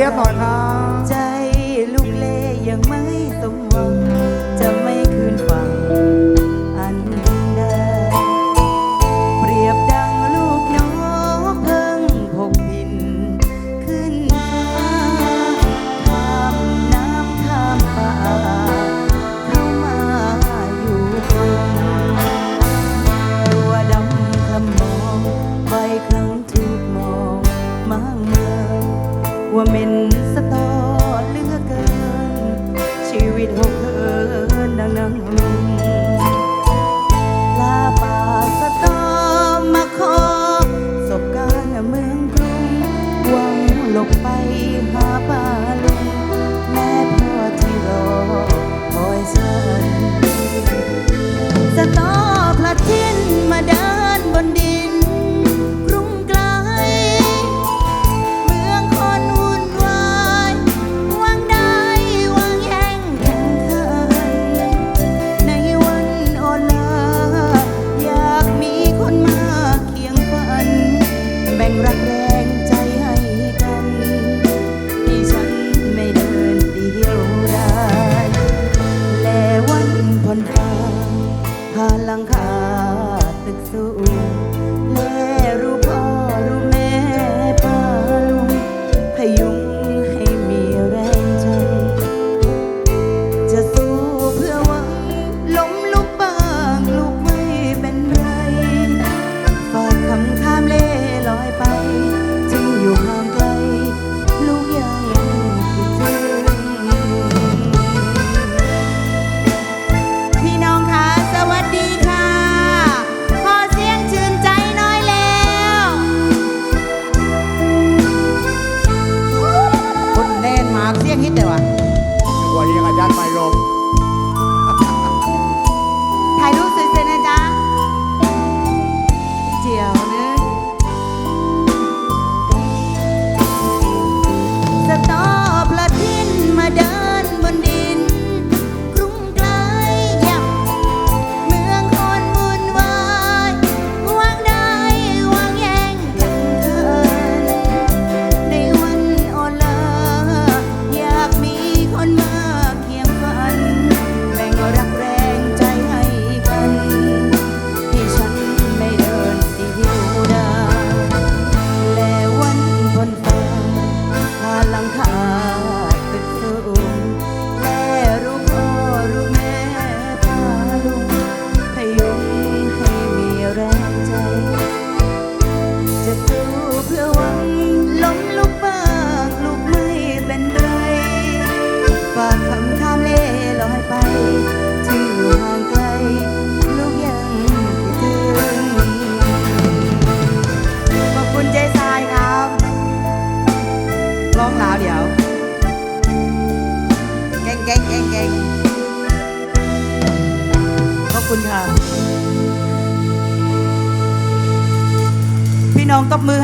เรียบหน่อยครับ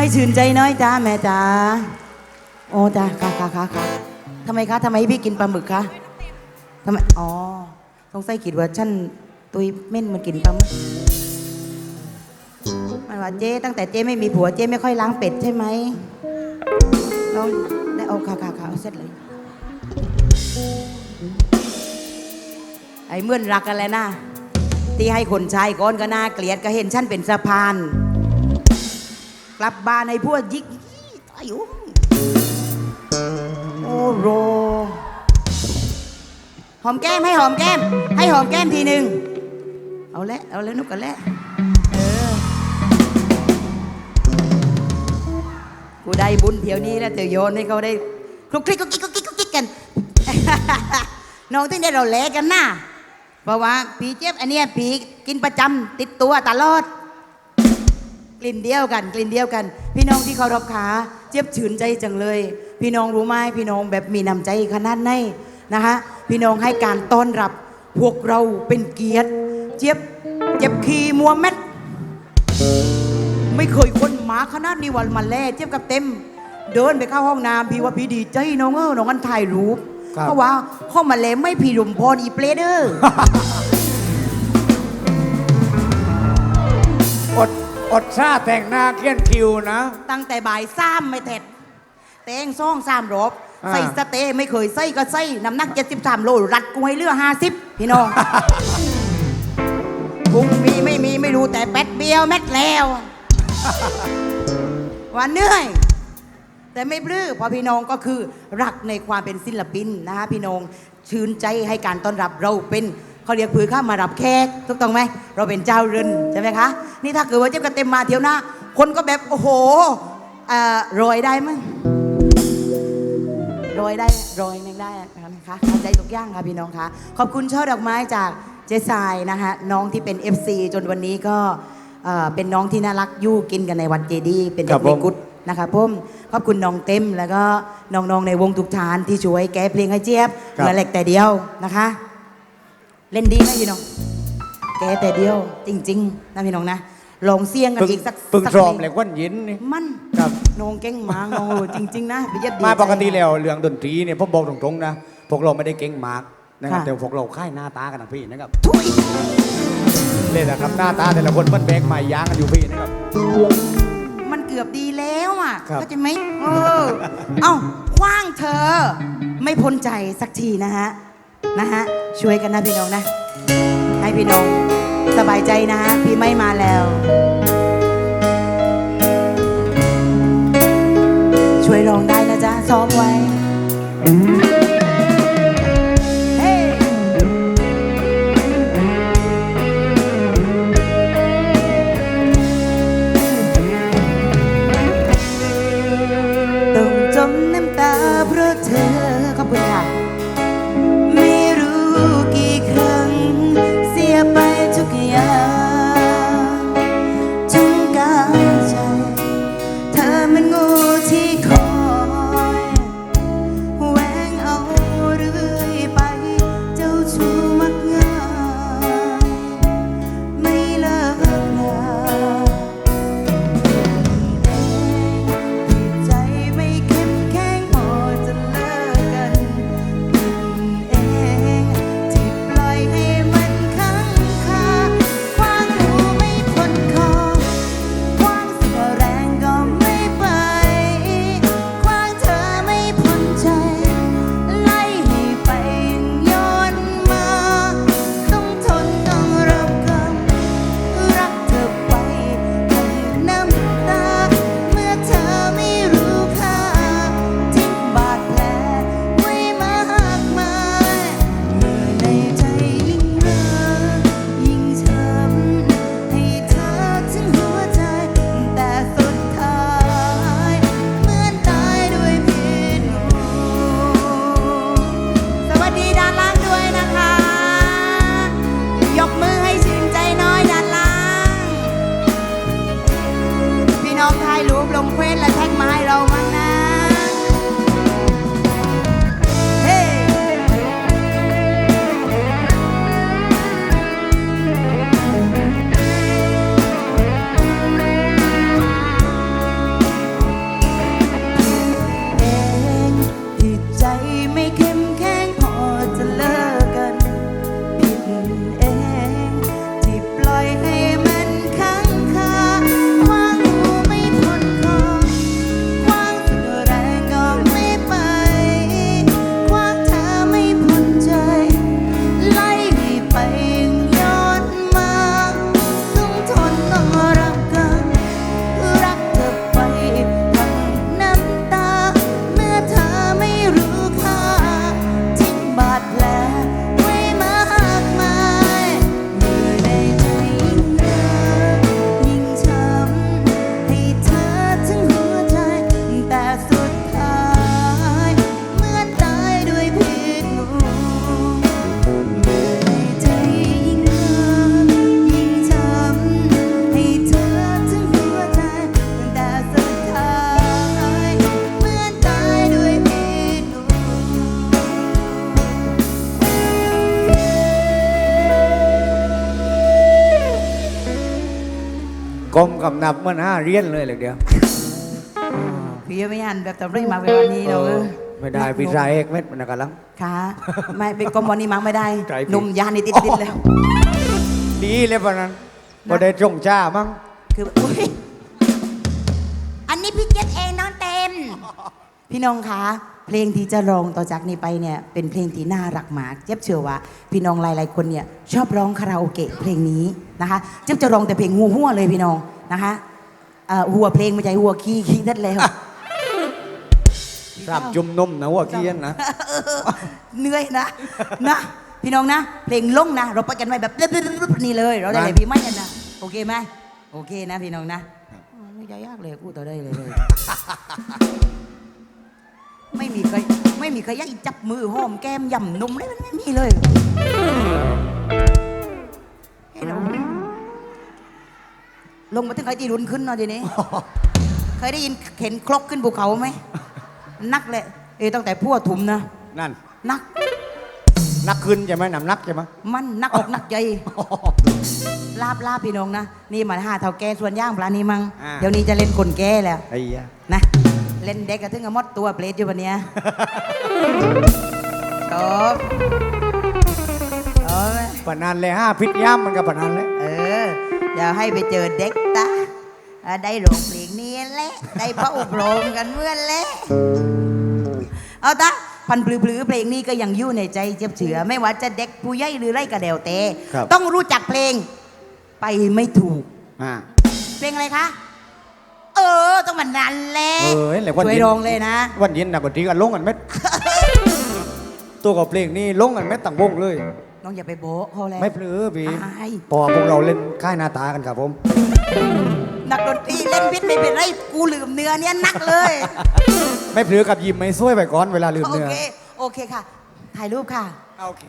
ให้ชื่นใจน้อยจ้าแม่จ้าโอ้จ้าค่ะค่ะค่ะค่ะทำไมคะทำไมพี่กินปลาหมึกคะทำไมอ๋อสงสัยคิดว่าฉันตุยเม่นมันกินปลาหมึกมันว่าเจ๊ตั้งแต่เจ๊ไม่มีผัวเจ๊ไม่ค่อยล้างเป็ดใช่ไหมเราได้เอาค่ะค่ะค่ะเอาเสร็จเลยไอ้เมื่อนรักกันแล้วนะที่ให้คนชายก้อนก็น่าเกลียดก็เห็นฉันเป็นสะพาน กลับบ้านให้พวกยิกยี่ตายอยู่โอ้โรหอมแก้มให้หอมแก้ม ให้หอมแก้มทีหนึ่งเอาละเอาล้วนุกกันล้วเออกูได้บุญเที่ยวนี้แล้วเตียวโยนให้เขาได้คลุกคลิกกุ๊กกิ๊กกุ๊กกิ๊กกุ๊กกิ๊กกัน น้องถึงได้เราแลกันนะเพราะว่าผีเจ็บอันเนี้ยผีกินประจำติดตัวตลอด กลิ่นเดียวกัน กลิ่นเดียวกัน พี่น้องที่เคารพขาเจี๊ยบชื่นใจจังเลย พี่น้องรู้ไหมพี่น้องแบบมีน้ำใจขนาดไหนนะคะพี่น้องให้การต้อนรับพวกเราเป็นเกียรติ เจี๊ยบเจ็บขี่มัวเม็ดไม่เคยคนหมาขนาดนี้วันมาแล่เจี๊ยบกับเต็ม เดินไปเข้าห้องน้ำพี่ว่าพี่ดีใจน้องเออน้องกันถ่ายรูปครับเพราะว่าเข้ามาแลไม่พี่รุมพรอีเปลเดอร์อด อดซ่าแต่งหน้าเกี้ยนคิวนะ ตั้งแต่บ่ายซ้ำไม่เท็ดแตงซ่องสามรอบอ่า ใส่สเต๊ไม่เคยใส่ก็ใส่น้ำหนัก 73 โลรัดกูให้เหลือ 50 พี่น้องพุงมีไม่มีไม่รู้แต่แป๊ดเบียวแม็ดแล้วว่าเหนื่อย แต่ไม่ปลื้อเพราะพี่น้องก็คือรักในความเป็นศิลปินนะคะพี่น้องชื่นใจให้การต้อนรับเราเป็น เขาเรียกผือข้ามารับแขกถูกต้องไหมเราเป็นเจ้าเรือนใช่ไหมคะนี่ถ้าเกิดว่าเจ๊ยบกันเต็มมาเที่ยวหน้า คนก็แบบโอ้โหเอ่อโรยได้มั้งโรยได้โรยนึงได้นะคะเข้าใจทุกอย่างค่ะพี่น้องคะขอบคุณช่อดอกไม้จากเจสายนะคะน้องที่เป็น FC จนวันนี้ก็เอ่อเป็นน้องที่น่ารักอยู่กินกันในวัดเจดีย์เป็นคเด็รักบเล็ผกมกุดนะคะผมขอบคุณน้องเต็มแล้วก็น้องๆในวงทุกทานที่ช่วยแก้เพลงให้เจี๊ยบครับเหลือเหล็กแต่เดียวนะคะ เล่นดีไหมพี่น้อง แกแต่เดียวจริง ๆนะพี่น้องนะลองเสี่ยงกันปึงอีกสักปึงสักทรอมเพเหลล็งกวันยินนี่ มันครับ น้องเก่งมากน้องโอ้จริง ๆ นะพี่เจี๊ยบดีมาใจปกติแล้วเรื่องดนตรีเนี่ยผมบอกตรงๆนะพวกเราไม่ได้เก่งมากนะครับค่ะ แต่พวกเราค่ายหน้าตากันนะพี่นะครับทุยเล่นนะครับหน้าตาแต่ละคนมันแบกใหม่ยางกันอยู่พี่นะครับ มันเกือบดีแล้วอะครับก็จะไหมเออ เอ้าคว้างเธอ ไม่พ้นใจสักทีนะฮะ นะฮะ ช่วยกันนะพี่น้องนะ ให้พี่น้องสบายใจนะฮะ พี่ไม่มาแล้ว ช่วยร้องได้นะจ๊ะซ้อมไว้ กลมกับนับเหมันห้าเรียนเลยเลยเดียว พี่ยังไม่หันแบบตำรีมาเป็นวันนี้เราเออไม่ได้พี่ชายเอกเม็ดมันกันลัง ค่ะไม่เป็นกรมวันนี้มั้งไม่ได้ใจผิด หนุ่มยานี่ติดติดแล้ว ดีเลยปะนั้นพอได้จงจ้ามั้งคืออุ๊ยอันนี้พี่เจ็ดเองน้องเต็ม พี่น้องคะเพลงที่จะร้องต่อจากนี้ไปเนี่ยเป็นเพลงที่น่ารักมากเจ๊บเชื่อว่า พี่น้องหลายๆคนเนี่ยชอบร้องคาราโอเกะเพลงนี้นะคะเจ๊บจะร้องแต่เพลงหัวหัวๆเลยพี่น้อง นะคะเอ่อหัวเพลงไม่ใช่หัวขี้ขี้นั่นแล้วทราบจุ่มนมนะว่าเกี้ยนนะ เหนื่อยนะนะพี่น้องนะ เพลงลงนะ เราไปกันไว้แบบนี่เลย เราได้เลยนะพี่ไม่กันนะโอเคไหมโอเคนะพี่น้องนะอ๋อไม่ยากเลยกูต่อได้เลยเลยไม่มีใครไม่มีใครอยากจับมือหอมแก้มย่ำนมเลยมันไม่มีเลยให้เรา ลงมาถึงใครที่รุนขึ้นเนาะทีนี้ เคยได้ยินเข็นครกขึ้นภูเขาไหม นักเลยเอยตั้งแต่พวกถุมนะ นั่น นัก นักขึ้นใช่ไหมน้ำหนักใช่ไหม มันนักอกนักใจ ลาบลาบพี่น้องนะ นี่มาหาเท่าแก่ส่วนย่างปลานี้มั้งอ่า เดี๋ยวนี้จะเล่นคนแก่แล้ว ไอ้ยะนะเล่นเด็กกระทึงกับมดตัวเปรตอยู่วันเนี้ยจบเอาไหมปานนันเลยห้าพิษย่ำมันกับปานนันเลยเออเดี๋ยวให้ไปเจอเด็กตะอ่าได้โรงเพลงนี้แหละได้พระอบรมกันเมื่อแหละเอาตะพันปลือๆเพลงนี้ก็ยังอยู่ในใจเจ็บเฉือไม่ว่าจะเด็กผู้ใหญ่หรือไรก็เดวเตครับต้องรู้จักเพลงไปไม่ถูกอ่าเพลงอะไรคะเออต้องมันนั้นแหละเออแหละวันช่วยเย็นร้องเลยนะ วันเย็นนักดนตรีกันลงกันเม็ดตัวกับเพลงนี้ลงกันเม็ดต่างวงเลย น้องอย่าไปโบ๊ะเขาแล้วไม่เพลือพี่อายพอพวกเราเล่นค่ายหน้าตากันครับผม นักดนตรีเล่นพิษไม่เป็นไรกูลืมเนื้อเนี่ยนักเลยไม่เพลือกับยิมไม่ซ้วยไปก่อนเวลาลืมโอเนื้อเคโอเคค่ะ ถ่ายรูปค่ะโอเค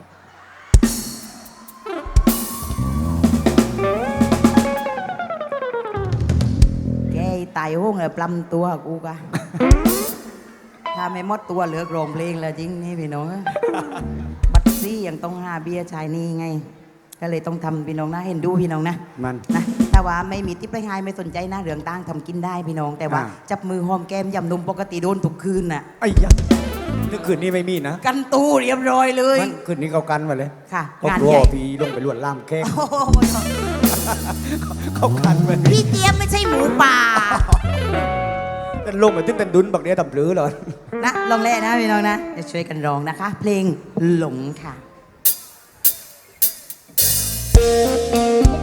แกตายโห้งเลยปลำตัวกูกะ ถ้าไม่หมดตัวเหลือกโรงเพลงแล้วจริงนี่พี่น้องบัตรซี่ ยังต้องหาเบียร์ชายนี่ไง ก็เลยต้องทำพี่น้องนะเห็นดูพี่น้องนะ มัน นะแต่ว่าไม่มีติ๊บไรไงไม่สนใจนะเรื่องต่างทำกินได้พี่น้อง แต่ว่าอ่า จับมือหอมแก้มยำนมปกติโดนทุกคืนน่ะ ไอ้ยะนึกคืนนี้ไม่มีนะกันตู้เรียบร้อยเลย มันคืนนี้เขากันมาเลยค่ะเขางานกลัวใหญ่ พี่ลงไปลวนลามแค่โอ้โหเขากันมาพี่เตรียมไม่ใช่หมูป่า แต่ลงมาตึ้งแต่ดุนบักเดียวต่ำปลือเลยนะลองเล่นนะพี่น้องนะจะช่วยกันร้องนะคะ เพลงหลงค่ะ น่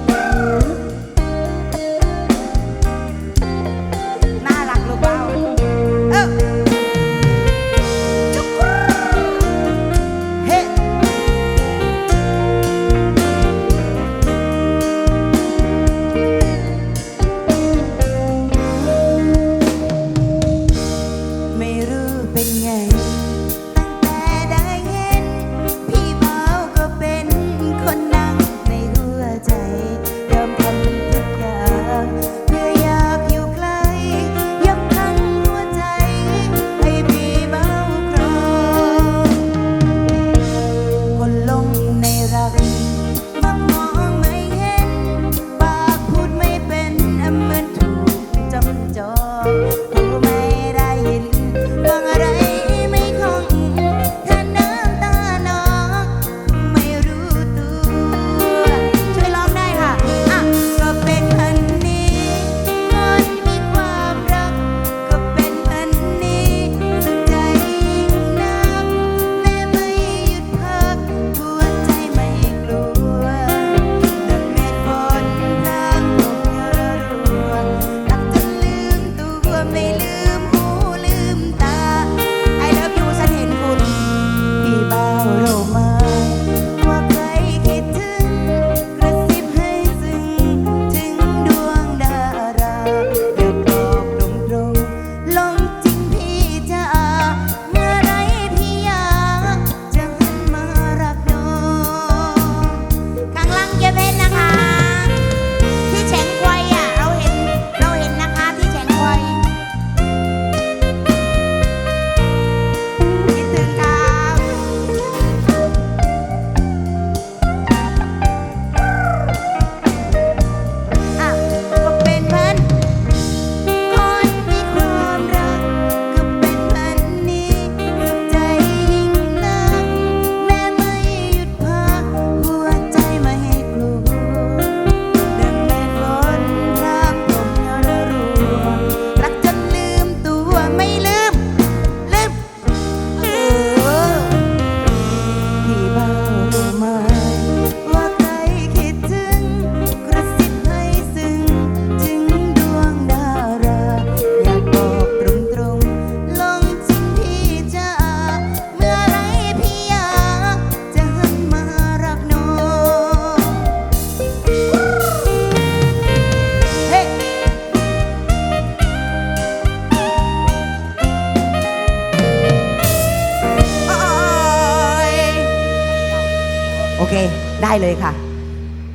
ได้เลยค่ะ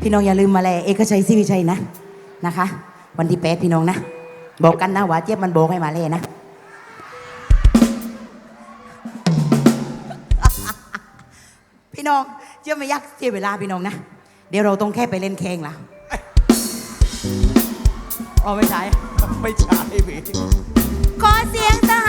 พี่น้องอย่าลืมมาแลเอกชัยศรีวิชัยนะนะคะ วันที่แปดพี่น้องนะบอกกันนะว่าเจี๊ยบมันโบกให้มาเลยนะพี่น้องเจี๊ยบไม่ยากเจี๊ยเวลาพี่น้องนะเดี๋ยวเราต้องแค่ไปเล่นแข่งละเอาไม่ใช่ไม่ใช่พี่ขอเสียงทหาร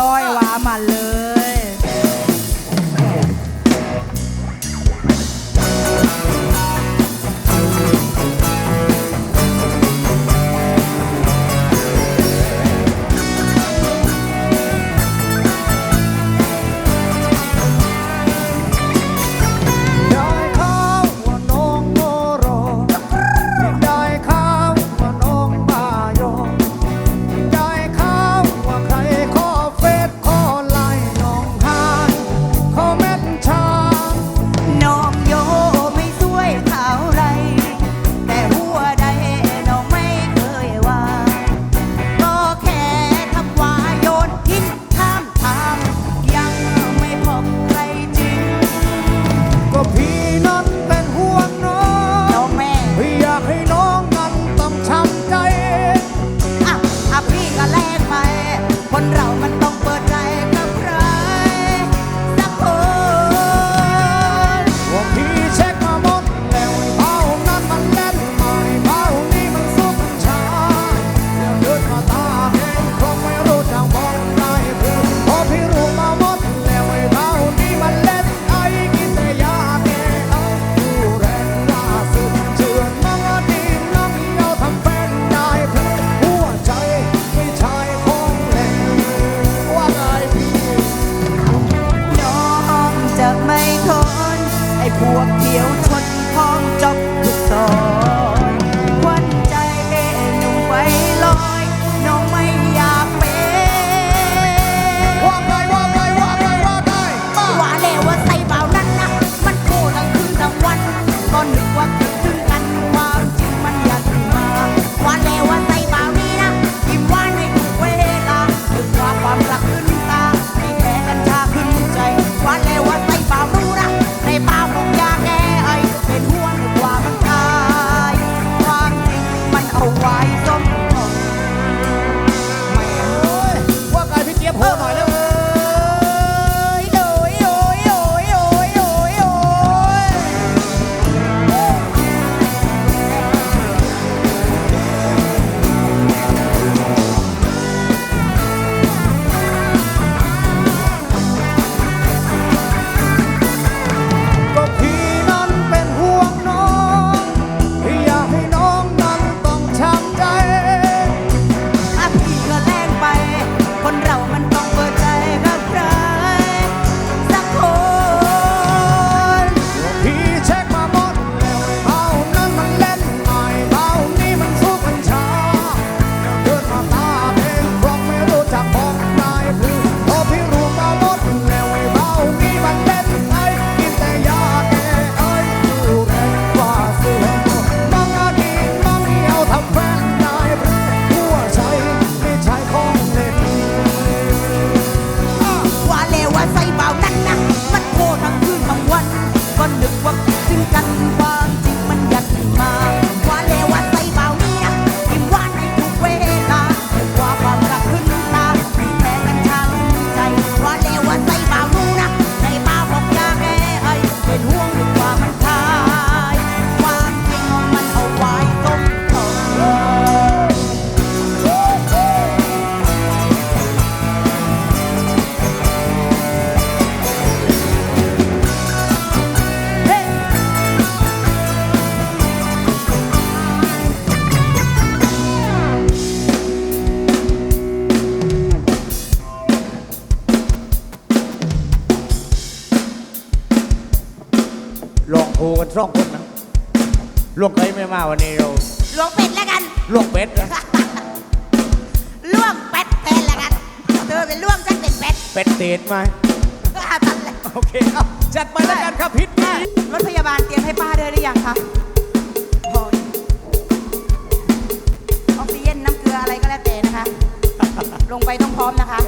ลอย สองคนนะลวงใครไม่มาวันนี้เราลวงเป็ดแล้วกันลวงเป็ดนะล่วงเป็ดแทนแล้วกันเธอเป็นล่วงฉันเป็นเป็ดเป็ดเตดไหมอาตันเลยโอเคครับ จัดไปแล้วกันครับพิษนี้รถพยาบาลเตรียมให้ป้าเดินหรือยังคะโอ้ยออกซิเจนน้ำเกลืออะไรก็แล้วแต่นะคะ ลงไปต้องพร้อมนะคะ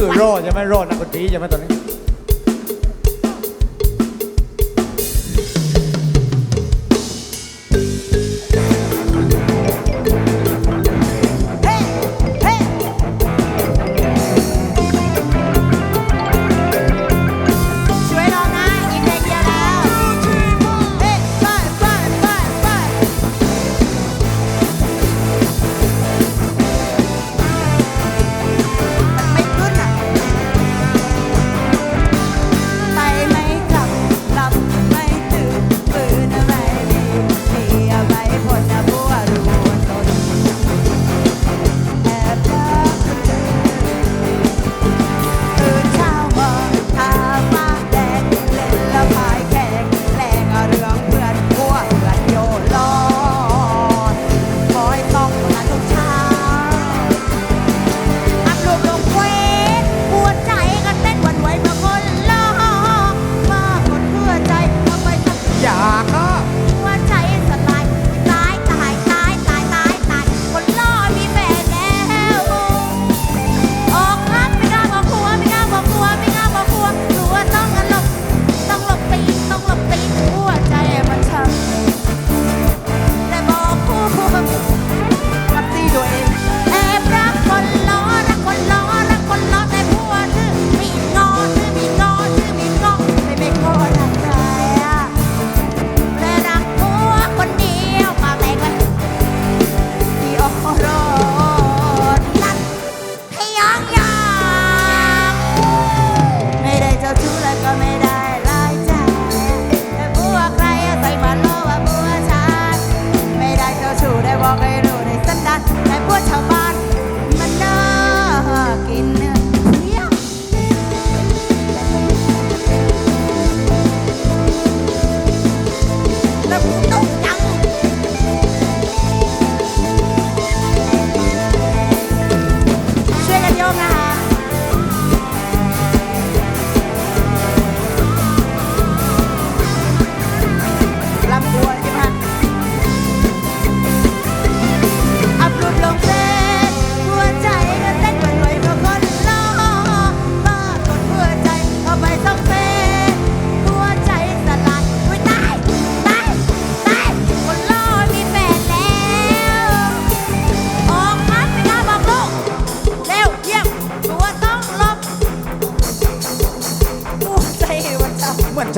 คือวันรอดใช่ไหมรอดนักดนตรีใช่ไหมตอนนี้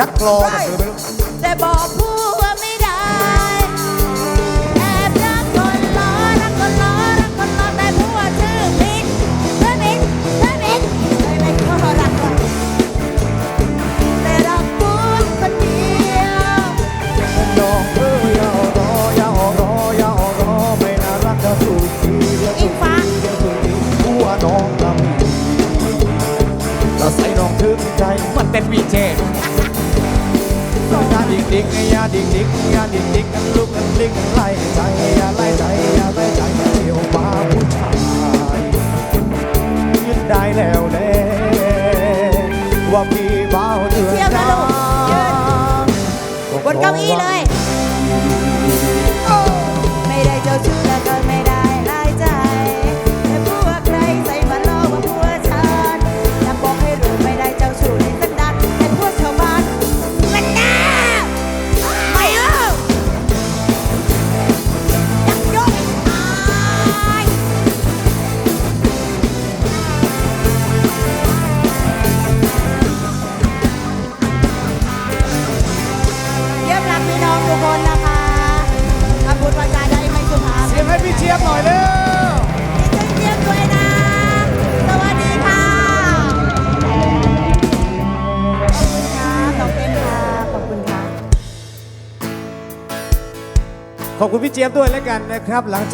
ชักกรอนะคือไม่รู้แต่บอกผัวไม่ได้ แอบรักคนล้อรักคนล้อรักคนล้อแต่ผัวชื่อมินชื่อมินชื่อมินไม่ไม่ขอรักคนแต่รักผัวคนเดียวน้องเอ้ยอย่าเอารออย่าเอารออย่าเอารอไม่น่ารักจะถูกทีเดียวอิงฟ้าเดียวถูกทีหัวน้องทำเราใส่น้องถึงใจมันเป็นวีเจยา ดิกดิกยาดิกดิกยาดิกดิกกันลุกกันลิกกันไล่ใจอย่าไล่ใจอย่าไล่ใจเที่ยวมาผู้ชายยึดได้แล้วแน่ว่าพี่เบาเถื่อนเที่ยวนะลูกยืนบนเก้าอี้เลย เจี๊ยบด้วยแล้วกันนะครับหลังจาก